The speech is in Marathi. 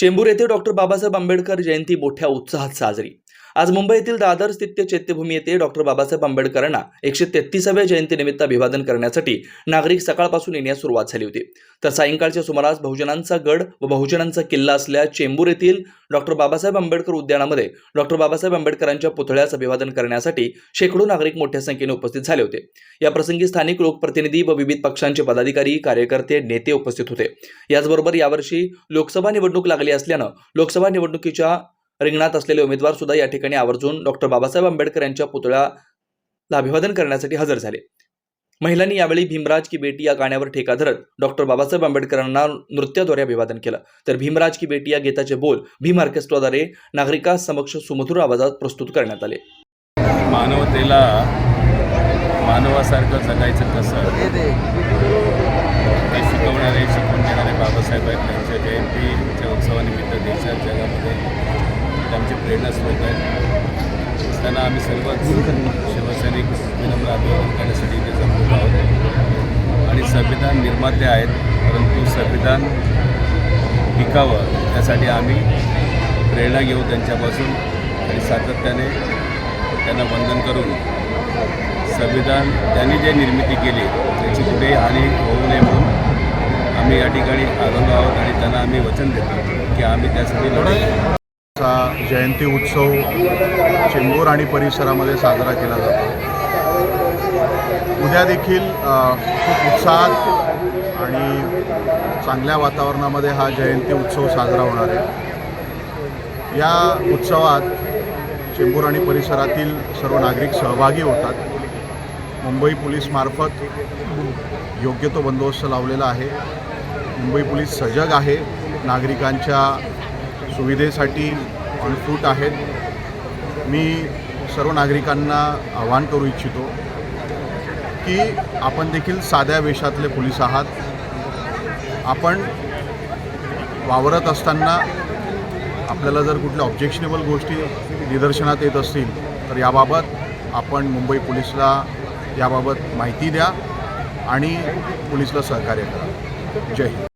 चेंबूर येथे डॉक्टर बाबासाहेब आंबेडकर जयंती मोठ्या उत्साहात साजरी. आज मुंबईतील दादर स्थित चैत्यभूमी येथे डॉक्टर बाबासाहेब आंबेडकरांना एकशे तेहतीसाव्या जयंतीनिमित्त अभिवादन करण्यासाठी नागरिक सकाळपासून येण्यास सुरुवात झाली होती. तर सायंकाळच्या सुमारास बहुजनांचा गड व बहुजनांचा किल्ला असल्या चेंबूर येथील डॉक्टर बाबासाहेब आंबेडकर उद्यानामध्ये डॉक्टर बाबासाहेब आंबेडकरांच्या पुतळ्यास अभिवादन करण्यासाठी शेकडो नागरिक मोठ्या संख्येने उपस्थित झाले होते. या प्रसंगी स्थानिक लोकप्रतिनिधी व विविध पक्षांचे पदाधिकारी कार्यकर्ते नेते उपस्थित होते. याचबरोबर यावर्षी लोकसभा निवडणूक लागली असल्यानं लोकसभा निवडणुकीच्या रिंगणात असलेले उमेदवार सुद्धा या ठिकाणी आवर्जून डॉक्टर बाबासाहेब आंबेडकर यांच्या पुतळ्याला अभिवादन करण्यासाठी हजर झाले. महिलांनी यावेळी भीमराज की बेटी या गाण्यावर ठेका धरत डॉक्टर बाबासाहेब आंबेडकरांना नृत्याद्वारे अभिवादन केलं. तर भीमराज की बेटी या गीताचे बोल भीम ऑर्केस्ट्राद्वारे नागरिकांसमक्ष सुमधुर आवाजात प्रस्तुत करण्यात आले. मानवतेला मानवासारखं जगायचं कसं? हे शिकवणारे शिकवून त्यांचे होत आहेत त्यांना आम्ही सर्वच शिवसैनिक विनम्र अभिवादन करण्यासाठी ते जमलेलो आहोत. आणि संविधान निर्माते आहेत परंतु संविधान टिकावं त्यासाठी आम्ही प्रेरणा घेऊ त्यांच्यापासून आणि सातत्याने त्यांना वंदन करून संविधान त्यांनी जे निर्मिती केली त्याची कुठेही हानी होऊ नये म्हणून आम्ही या ठिकाणी आलेलो आहोत आणि त्यांना आम्ही वचन देतो की आम्ही त्यासाठी लढाई चा जयंती उत्सव चेंबूर आणि परिसरामध्ये साजरा केला जातो. उद्या देखील खूप उत्साहात आणि चांगल्या वातावरणामध्ये हा जयंती उत्सव साजरा होणार आहे. या उत्सवात चेंबूर आणि परिसरातील सर्व नागरिक सहभागी होतात. मुंबई पोलीसमार्फत योग्य तो बंदोबस्त लावलेला आहे. मुंबई पोलीस सजग आहे. नागरिकांच्या सुविधेसाठी ऑन आहेत. मी सर्व नागरिकांना आवाहन करू इच्छितो की आपण देखील साध्या वेशातले पोलीस आहात. आपण वावरत असताना आपल्याला जर कुठल्या ऑब्जेक्शनेबल गोष्टी निदर्शनात येत असतील तर याबाबत आपण मुंबई पोलिसला याबाबत माहिती द्या आणि पोलिसला सहकार्य करा. जय हिंद.